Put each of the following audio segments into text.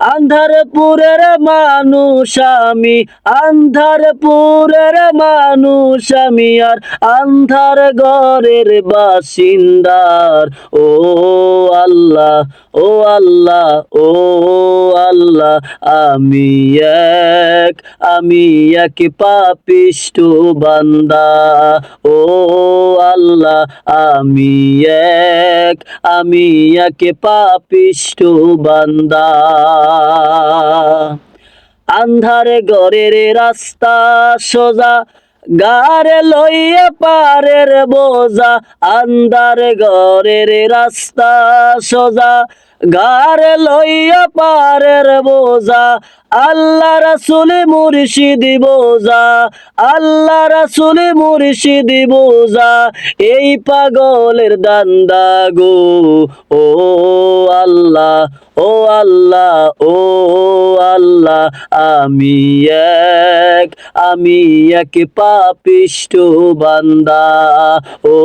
আন্ধারপুরের মানুষ আমি, আন্ধারপুরের মানুষ আমি, আর আন্ধার ঘরের বাসিন্দার। ও আল্লাহ ও আল্লাহ ও আল্লাহ, আমি এক আমি এক পাপিষ্ট বান্দা। ও আল্লাহ, আমি এক আমি এক পাপিষ্ট বান্দা। আন্ধারে ঘরের রাস্তা সোজা, গারে লইয়া পারের বোঝা। আন্ধার ঘরের রাস্তা সোজা গারে লইয়া পারের বোঝা, আল্লাহ রাসুলি মুর্শিদি বোঝা, আল্লাহ রাসুলি মুর্শিদি বোঝা, এই পাগলের দান্দা গো, ও আল্লাহ ও আল্লাহ ও আল্লাহ, আমি এক আমি এক পাপিষ্ট বান্দা, ও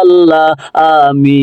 আল্লাহ, আমি